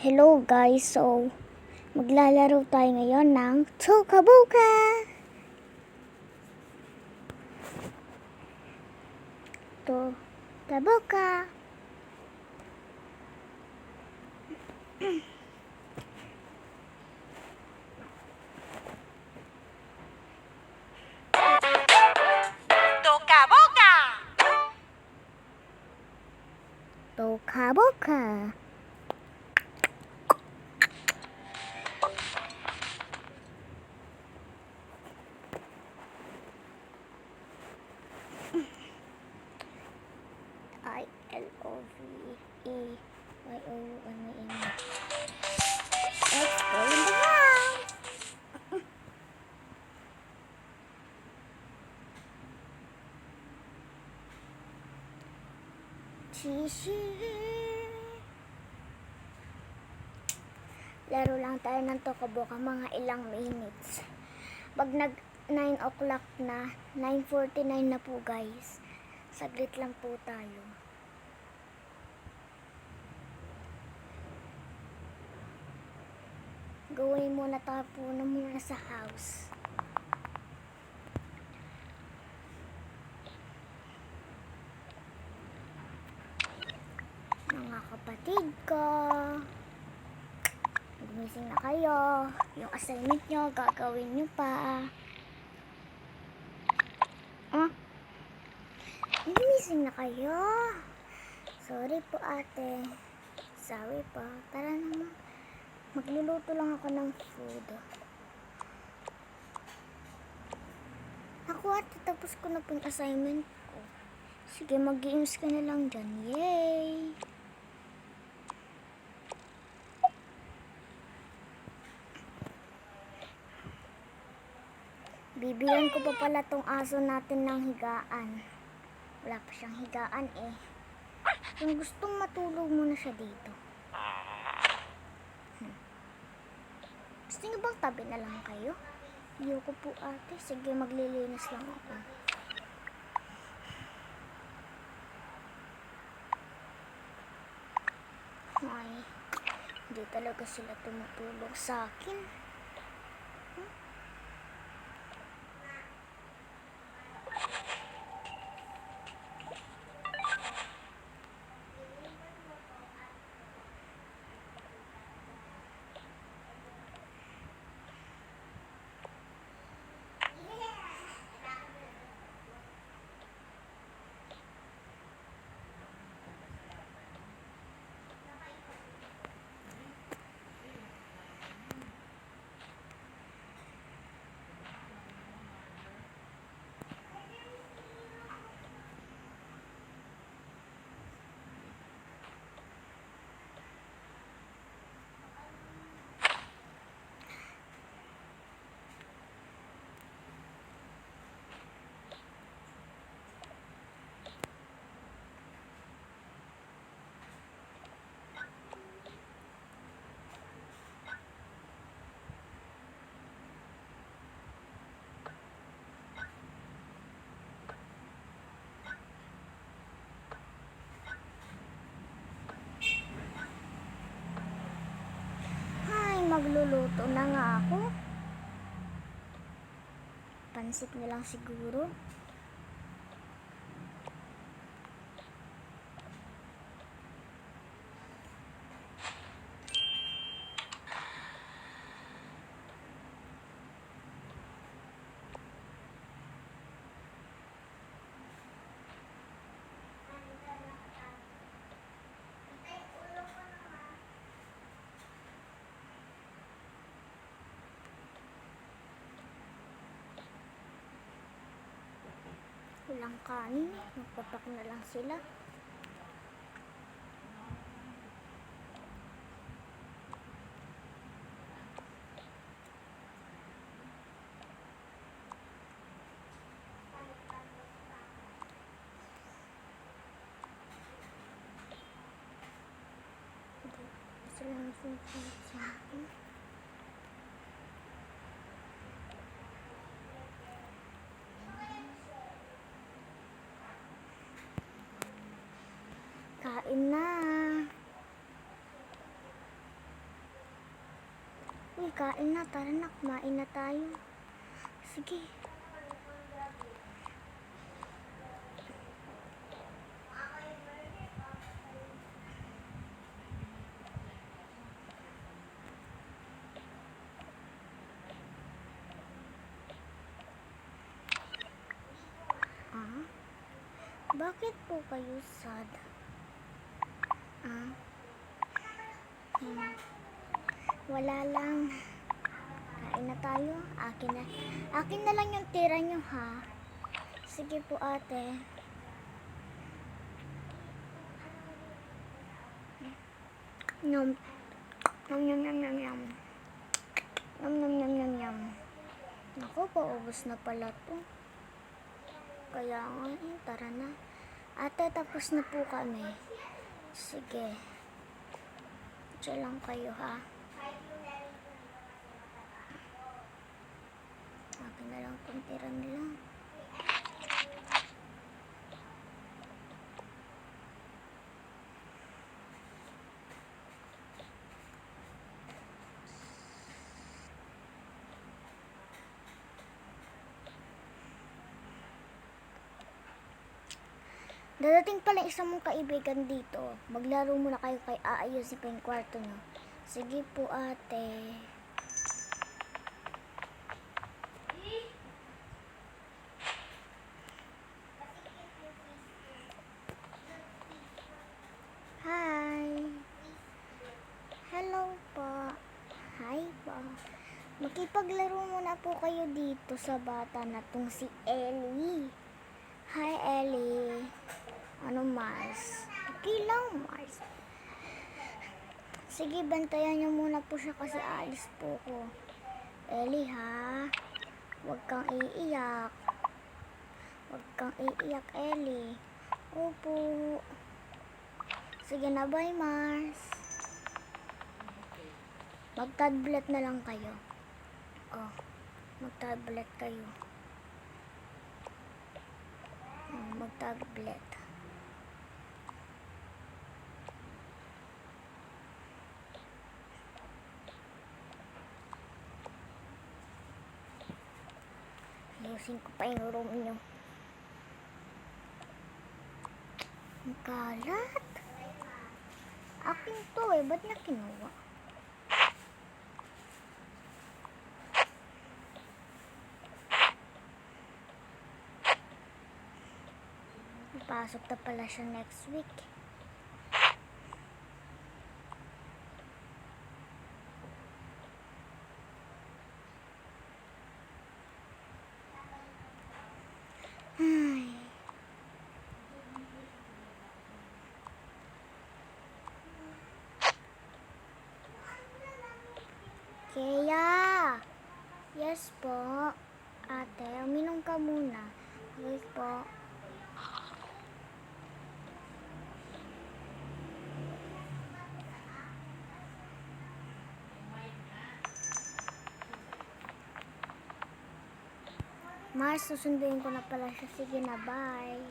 Hello guys, so maglalaro tayo ngayon ng Tokabuka! Tokabuka! Toca boca. Tokabuka! L O V E Y O U N I N. Let's go in the house. Chichi. Laro lang tayo ng Tokaboka mga ilang minutes. Pag nag 9 o'clock na, 9.49 na po guys. Saglit lang po tayo. Gawin muna tayo na muna sa house. Mga kapatid ko. Gumising na kayo. Yung assignment nyo, gagawin nyo pa. Ah? Gumising na kayo. Sorry po ate. Sorry po. Tara naman. Magluluto lang ako ng food. Ako ate, tapos ko na po yung assignment ko. Sige, mag-games ka na lang dyan. Yay! Bibilan ko pa pala tong aso natin ng higaan. Wala pa siyang higaan eh. Kung gustong matulog muna siya dito. Gusto niyo bang tabi na lang kayo? Ayoko po ate. Sige, maglilinis lang ako. Ay, hindi talaga sila tumutulog sa akin. Ay, magluluto na nga ako. Pansit na lang siguro. Walang kanin. Magpapak na lang sila. Nasusunod sa akin. Kain na. Uy, kain na. Tara na, kumain na tayo. Sige. Ah? Bakit po kayo sad? Ah? Hmm. Wala lang. Kain na tayo. Akin na. Akin na lang yung tira nyo, ha? Sige po, ate. Yum. Yum, yum, yum, yum, yum. Yum, yum, yum, yum, yum. Naku, paubos na pala to. Kaya nga, eh, tara na. Ate, tapos na po kami. Sige. Diyan lang kayo, ha? Akin na lang itong tira nila. Dadating pala isang mong kaibigan dito. Maglaro muna kayo kay aayusin ko yung kwarto nyo. Sige po ate. Hi. Hello po. Hi po. Makipaglaro muna po kayo dito sa bata na tong si Ellie. Hi Ellie. Ano Mars? Okay lang Mars. Sige, bantayan niyo muna po siya kasi alis po ko. Ellie ha, huwag kang iiyak. Huwag kang iiyak Ellie. Opo. Sige na, bye Mars. Mag-tablet na lang kayo. Oh, mag-tablet kayo. Mag-tablet. Ayusin ko pa yung room nyo. Ang kalat. Akin to eh. Ba't na kinuha? Pasok na pala siya next week. Ay. Kaya. Yes po. Ate, uminom ka muna. Okay po. Mars, susunduin ko na pala siya. Sige na, bye.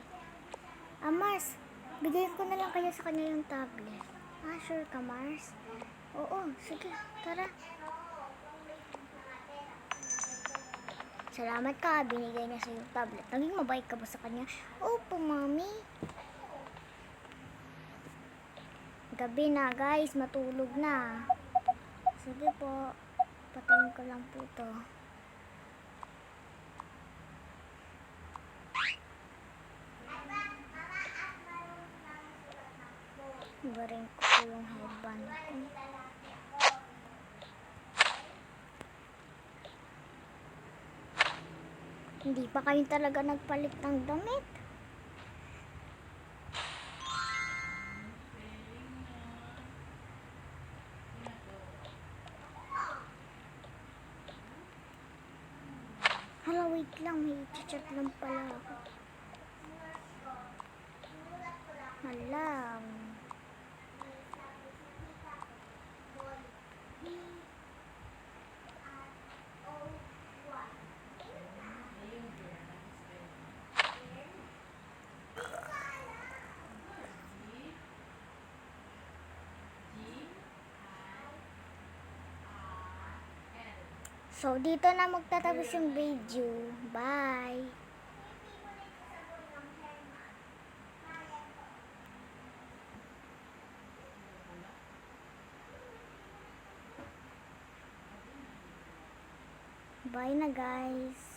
Ah, Mars, bigyan ko na lang kaya sa kanya yung tablet. Ah, sure ka, Mars? Oo, sige, tara. Salamat ka, binigay niya sa yung tablet. Naging mabait ka ba sa kanya? Opo, mami. Gabi na, guys. Matulog na. Sige po. Patayin ko lang po to. Barin ko yung headband ko. Hindi pa kayo talaga nagpalit ng damit. Hala, wait lang. May chat lang pala ako. Hala. So, dito na magtatapos yung video. Bye! Bye na guys!